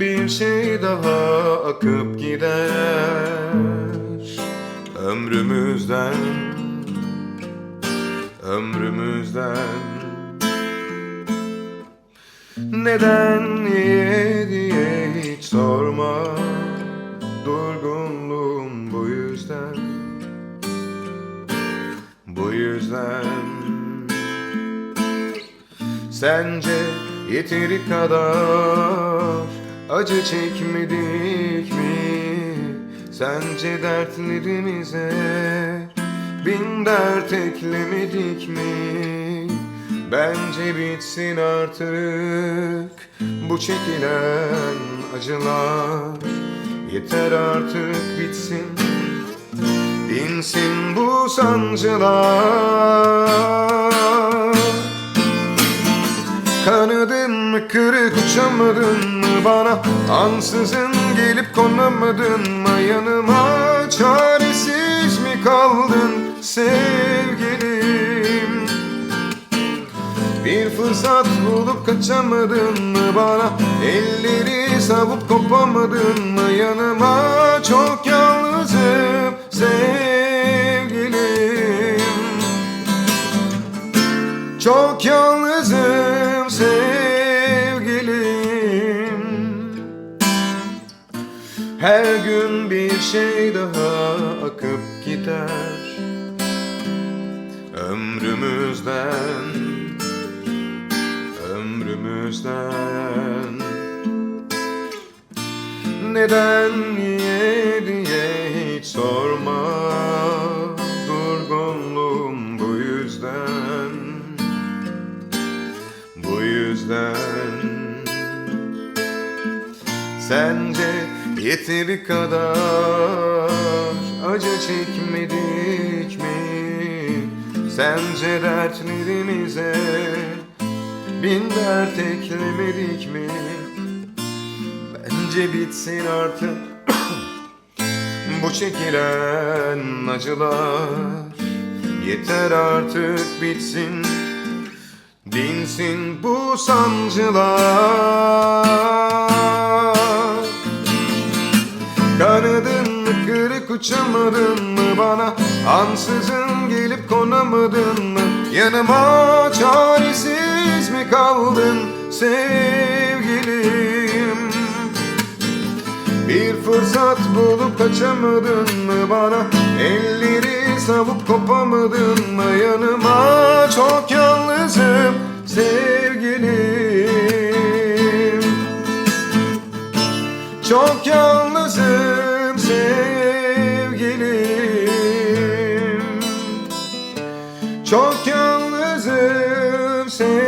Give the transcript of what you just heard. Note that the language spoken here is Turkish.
bir şey daha akıp gider. Ömrümüzden Ömrümüzden. Neden niye diye hiç sorma. Durgunluğum bu yüzden. Bu yüzden. Sence yeteri kadar acı çekmedik mi? Sence dertlerimize bin dert eklemedik mi? Bence bitsin artık bu çekilen acılar Yeter artık bitsin Dinsin bu sancılar mı kırık uçamadın mı bana? Ansızın gelip konamadın mı? Yanıma Çaresiz mi kaldın sevgilim? Bir fırsat bulup kaçamadın mı bana? Elleri savup kopamadın mı? Yanıma Çok yalnızım sevgilim. Çok yalnızım Her gün bir şey daha akıp gider. Ömrümüzden Ömrümüzden. Neden niye diye hiç sorma. Durgunluğum bu yüzden. Bu yüzden. Sence yeteri kadar acı çekmedik mi? Sence dertlerimize bin dert eklemedik mi? Bence bitsin artık bu çekilen acılar Yeter artık bitsin Dinsin bu sancılar Kanadın mı kırık uçamadın mı bana? Ansızın gelip konamadın mı? Yanıma çaresiz mi kaldın sevgilim? Bir fırsat bulup kaçamadın mı bana? Elleri savup kopamadın mı? Yanıma Çok yalnızım sevgilim. Çok yalnızım Çok yalnızım sevgili.